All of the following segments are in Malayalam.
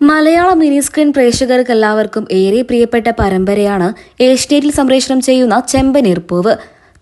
മലയാള മിനി സ്ക്രീൻ പ്രേക്ഷകർക്ക് എല്ലാവർക്കും ഏറെ പ്രിയപ്പെട്ട പരമ്പരയാണ് ഏഷ്യാനെറ്റിൽ സംപ്രേഷണം ചെയ്യുന്ന ചെമ്പനീർപ്പൂവ്.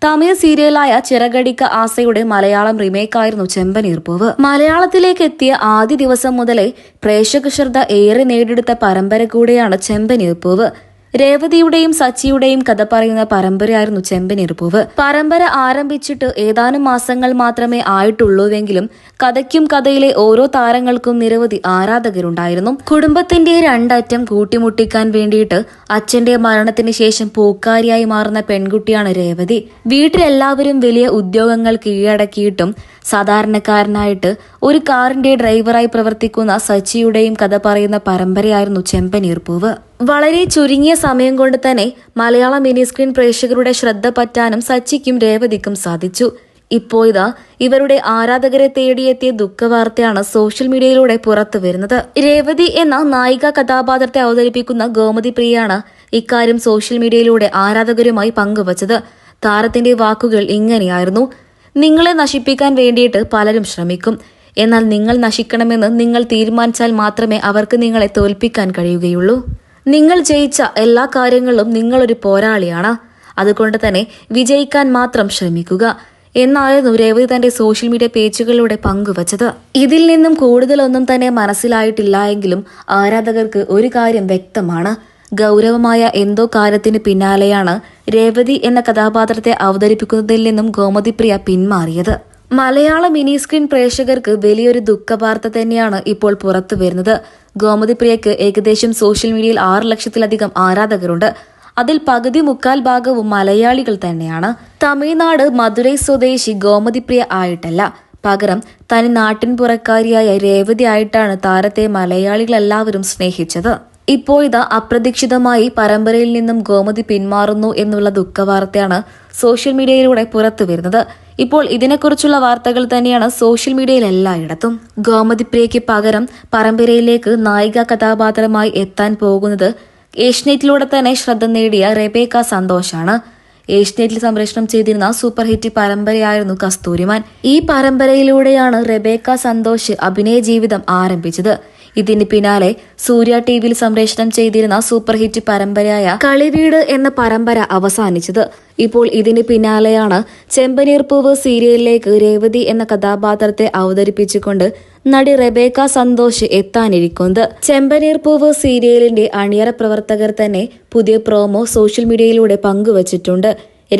തമിഴ് സീരിയലായ ചിറകടിക്ക ആസയുടെ മലയാളം റീമേക്കായിരുന്നു ചെമ്പനീർപ്പൂവ്. മലയാളത്തിലേക്ക് എത്തിയ ആദ്യ ദിവസം മുതലേ പ്രേക്ഷക ശ്രദ്ധ ഏറെ നേടിയെടുത്ത പരമ്പര കൂടെയാണ് ചെമ്പനീർപ്പൂവ്. രേവതിയുടെയും സച്ചിയുടെയും കഥ പറയുന്ന പരമ്പരയായിരുന്നു ചെമ്പനീർപ്പൂവ് പരമ്പര ആരംഭിച്ചിട്ട് ഏതാനും മാസങ്ങൾ മാത്രമേ ആയിട്ടുള്ളൂവെങ്കിലും കഥയ്ക്കും കഥയിലെ ഓരോ താരങ്ങൾക്കും നിരവധി ആരാധകരുണ്ടായിരുന്നു. കുടുംബത്തിന്റെ രണ്ടറ്റം കൂട്ടിമുട്ടിക്കാൻ വേണ്ടിയിട്ട് അച്ഛന്റെ മരണത്തിന് ശേഷം പൂക്കാരിയായി മാറുന്ന പെൺകുട്ടിയാണ് രേവതി. വീട്ടിലെല്ലാവരും വലിയ ഉദ്യോഗങ്ങൾ കീഴടക്കിയിട്ടും സാധാരണക്കാരനായിട്ട് ഒരു കാറിന്റെ ഡ്രൈവറായി പ്രവർത്തിക്കുന്ന സച്ചിയുടെയും കഥ പറയുന്ന പരമ്പരയായിരുന്നു ചെമ്പനീർപ്പൂവ് വളരെ ചുരുങ്ങിയ സമയം കൊണ്ട് തന്നെ മലയാള മിനി സ്ക്രീൻ പ്രേക്ഷകരുടെ ശ്രദ്ധ പറ്റാനും സച്ചിക്കും രേവതിക്കും സാധിച്ചു. ഇപ്പോ ഇതാ ഇവരുടെ ആരാധകരെ തേടിയെത്തിയ ദുഃഖവാർത്തയാണ് സോഷ്യൽ മീഡിയയിലൂടെ പുറത്തു വരുന്നത്. രേവതി എന്ന നായിക കഥാപാത്രത്തെ അവതരിപ്പിക്കുന്ന ഗോമതി പ്രിയാണ് ഇക്കാര്യം സോഷ്യൽ മീഡിയയിലൂടെ ആരാധകരുമായി പങ്കുവച്ചത്. താരത്തിന്റെ വാക്കുകൾ ഇങ്ങനെയായിരുന്നു. നിങ്ങളെ നശിപ്പിക്കാൻ വേണ്ടിയിട്ട് പലരും ശ്രമിക്കും. എന്നാൽ നിങ്ങൾ നശിക്കണമെന്ന് നിങ്ങൾ തീരുമാനിച്ചാൽ മാത്രമേ അവർക്ക് നിങ്ങളെ തോൽപ്പിക്കാൻ കഴിയുകയുള്ളൂ. നിങ്ങൾ ജയിച്ച എല്ലാ കാര്യങ്ങളിലും നിങ്ങളൊരു പോരാളിയാണ്. അതുകൊണ്ട് തന്നെ വിജയിക്കാൻ മാത്രം ശ്രമിക്കുക. എന്നായിരുന്നു രേവതി തന്റെ സോഷ്യൽ മീഡിയ പേജുകളിലൂടെ പങ്കുവച്ചത്. ഇതിൽ നിന്നും കൂടുതലൊന്നും തന്നെ മനസ്സിലായിട്ടില്ല എങ്കിലും ആരാധകർക്ക് ഒരു കാര്യം വ്യക്തമാണ്. ഗൗരവമായ എന്തോ കാര്യത്തിന് പിന്നാലെയാണ് രേവതി എന്ന കഥാപാത്രത്തെ അവതരിപ്പിക്കുന്നതിൽ നിന്നും ഗോമതിപ്രിയ പിന്മാറിയത്. മലയാള മിനി സ്ക്രീൻ പ്രേക്ഷകർക്ക് വലിയൊരു ദുഃഖവാർത്ത തന്നെയാണ് ഇപ്പോൾ പുറത്തു വരുന്നത്. ഗോമതിപ്രിയക്ക് ഏകദേശം സോഷ്യൽ മീഡിയയിൽ ആറ് ലക്ഷത്തിലധികം ആരാധകരുണ്ട്. അതിൽ പകുതി മുക്കാൽ ഭാഗവും മലയാളികൾ തന്നെയാണ്. തമിഴ്നാട് മധുരൈ സ്വദേശി ഗോമതിപ്രിയ ആയിട്ടല്ല. പകരം തനി നാട്ടിൻ പുറക്കാരിയായ രേവതി ആയിട്ടാണ് താരത്തെ മലയാളികളെല്ലാവരും സ്നേഹിച്ചത്. ഇപ്പോഴിതാ അപ്രതീക്ഷിതമായി പരമ്പരയിൽ നിന്നും ഗോമതി പിന്മാറുന്നു എന്നുള്ള ദുഃഖവാർത്തയാണ് സോഷ്യൽ മീഡിയയിലൂടെ പുറത്തു വരുന്നത്. ഇപ്പോൾ ഇതിനെക്കുറിച്ചുള്ള വാർത്തകൾ തന്നെയാണ് സോഷ്യൽ മീഡിയയിൽ എല്ലായിടത്തും. ഗോമതിപ്രിയയ്ക്ക് പകരം പരമ്പരയിലേക്ക് നായിക കഥാപാത്രമായി എത്താൻ പോകുന്നത് ഏഷ്യനെറ്റിലൂടെ തന്നെ ശ്രദ്ധ നേടിയ റെബേക്ക സന്തോഷാണ്. ഏഷ്യനെറ്റിൽ സംപ്രേഷണം ചെയ്തിരുന്ന സൂപ്പർ ഹിറ്റ് പരമ്പരയായിരുന്നു കസ്തൂരിമാൻ. ഈ പരമ്പരയിലൂടെയാണ് റെബേക്ക സന്തോഷ് അഭിനയ ജീവിതം ആരംഭിച്ചത്. ഇതിന് പിന്നാലെ സൂര്യ ടി വിയിൽ സംപ്രേഷണം ചെയ്തിരുന്ന സൂപ്പർ ഹിറ്റ് പരമ്പരയായ കളിവീട് എന്ന പരമ്പര അവസാനിച്ചത്. ഇപ്പോൾ ഇതിന് പിന്നാലെയാണ് ചെമ്പനീർപ്പൂവ് സീരിയലിലേക്ക് രേവതി എന്ന കഥാപാത്രത്തെ അവതരിപ്പിച്ചുകൊണ്ട് നടി റെബേക്ക സന്തോഷ് എത്താനിരിക്കുന്നത്. ചെമ്പനീർപ്പൂവ് സീരിയലിന്റെ അണിയറ പ്രവർത്തകർ തന്നെ പുതിയ പ്രോമോ സോഷ്യൽ മീഡിയയിലൂടെ പങ്കുവച്ചിട്ടുണ്ട്.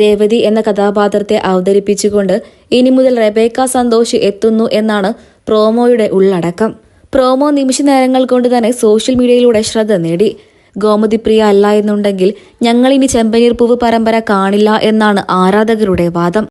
രേവതി എന്ന കഥാപാത്രത്തെ അവതരിപ്പിച്ചുകൊണ്ട് ഇനി മുതൽ റെബേക്ക സന്തോഷ് എത്തുന്നു എന്നാണ് പ്രോമോയുടെ ഉള്ളടക്കം. പ്രോമോ നിമിഷ നേരങ്ങൾ കൊണ്ട് തന്നെ സോഷ്യൽ മീഡിയയിലൂടെ ശ്രദ്ധ നേടി. ഗോമതി പ്രിയ അല്ല എന്നുണ്ടെങ്കിൽ ഞങ്ങൾ ഇനി ചെമ്പനീർ പൂവ് പരമ്പര കാണില്ല എന്നാണ് ആരാധകരുടെ വാദം.